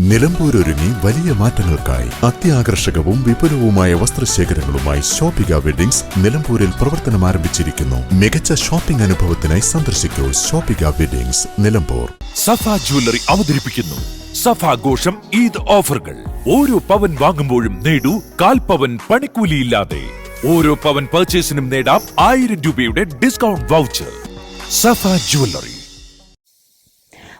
നിലമ്പൂർ ഒരുങ്ങി വലിയ മാറ്റങ്ങൾക്കായി അത്യാകർഷകവും വിപുലവുമായ വസ്ത്രശേഖരങ്ങളുമായി ഷോപ്പിക വെഡിങ്സ് നിലമ്പൂരിൽ പ്രവർത്തനം ആരംഭിച്ചിരിക്കുന്നു. മികച്ച ഷോപ്പിംഗ് അനുഭവത്തിനായി സന്ദർശിക്കൂ ഷോപ്പിക വെഡിങ്സ് നിലമ്പൂർ. സഫ ജ്വല്ലറി അവതരിപ്പിക്കുന്നു. സഫ സഫാഘോഷം ഈദ് ഓഫറുകൾ. ഓരോ പവൻ വാങ്ങുമ്പോഴും നേടൂ കാൽ പവൻ പണിക്കൂലിയില്ലാതെ. ഓരോ പവൻ പർച്ചേസിനും നേടാം ആയിരം രൂപയുടെ discount voucher Safa jewellery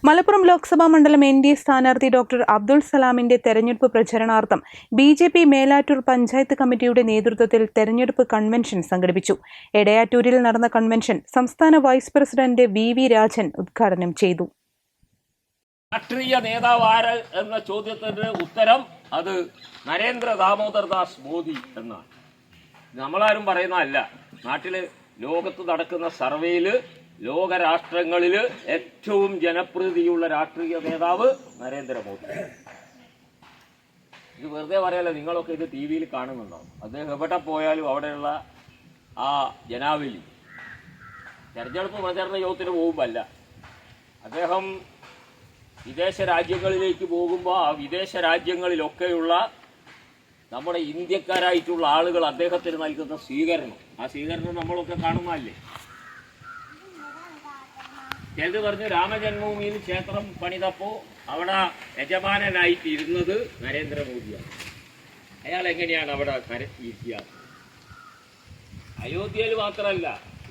Malappuram Lok Sabha മണ്ഡലം എൻ ഡി എ സ്ഥാനാർത്ഥി ഡോക്ടർ അബ്ദുൾ സലാമിന്റെ തെരഞ്ഞെടുപ്പ് പ്രചരണാർത്ഥം B J P Melattur panchayat കമ്മിറ്റിയുടെ നേതൃത്വത്തിൽ തെരഞ്ഞെടുപ്പ് കൺവെൻഷൻ സംഘടിപ്പിച്ചു. എടയാറ്റൂരിൽ നടന്ന കൺവെൻഷൻ സംസ്ഥാന vice president V V Rajan ഉദ്ഘാടനം ചെയ്തു. രാഷ്ട്രീയ നേതാവ് ആര് എന്ന ചോദ്യത്തിന് ഉത്തരം അത് നരേന്ദ്ര ദാമോദർ ദാസ് മോദി എന്നാണ്. നമ്മളാരും പറയുന്നതല്ല നാട്ടിൽ ലോകത്ത് നടക്കുന്ന സർവേയിൽ ലോക രാഷ്ട്രങ്ങളിൽ ഏറ്റവും ജനപ്രീതിയുള്ള രാഷ്ട്രീയ നേതാവ് നരേന്ദ്രമോദി. ഇത് വെറുതെ പറയാലോ നിങ്ങളൊക്കെ ഇത് ടി വിയിൽ കാണുന്നുണ്ടോ? അദ്ദേഹം എവിടെ പോയാലും അവിടെയുള്ള ആ ജനാവലി തെരഞ്ഞെടുപ്പ് പ്രചരണ യോഗത്തിന് പോകുമ്പല്ല. അദ്ദേഹം വിദേശ രാജ്യങ്ങളിലേക്ക് പോകുമ്പോൾ ആ വിദേശ രാജ്യങ്ങളിലൊക്കെയുള്ള നമ്മുടെ ഇന്ത്യക്കാരായിട്ടുള്ള ആളുകൾ അദ്ദേഹത്തിന് നൽകുന്ന സ്വീകരണം. ആ സ്വീകരണം നമ്മളൊക്കെ കാണുന്നതല്ലേ? ചിലത് പറഞ്ഞു രാമജന്മഭൂമിയിൽ ക്ഷേത്രം പണിതപ്പോൾ അവിടെ യജമാനനായിട്ട് ഇരുന്നത് നരേന്ദ്രമോദിയാണ്. അയാൾ എങ്ങനെയാണ് അവിടെ ഇരിക്കുക അയോധ്യയിൽ മാത്രമല്ല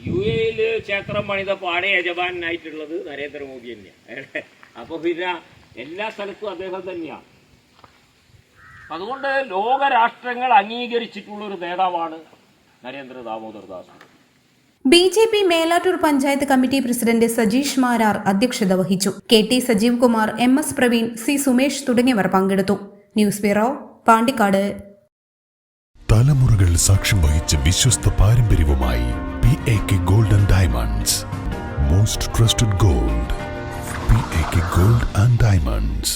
യു എയിൽ ക്ഷേത്രം പണിതപ്പോൾ ആടെ യജമാനായിട്ടുള്ളത് നരേന്ദ്രമോദി തന്നെയാണ്. അപ്പൊ പിന്നെ എല്ലാ സ്ഥലത്തും അദ്ദേഹം തന്നെയാണ്. അതുകൊണ്ട് ലോകരാഷ്ട്രങ്ങൾ അംഗീകരിച്ചിട്ടുള്ള ഒരു നേതാവാണ് Narendra Damodar Das. B J P Melattur panchayat committee president Sajeesh Marar അധ്യക്ഷത വഹിച്ചു. K T Sajeev Kumar M S Praveen C Sumesh തുടങ്ങിയവർ പങ്കെടുത്തു. News bureau Pandikkad. തലമുറകൾ സാക്ഷ്യം വഹിച്ച വിശ്വസ്ത പാരമ്പര്യവുമായി P A K golden diamonds. Most trusted gold P A K gold and diamonds.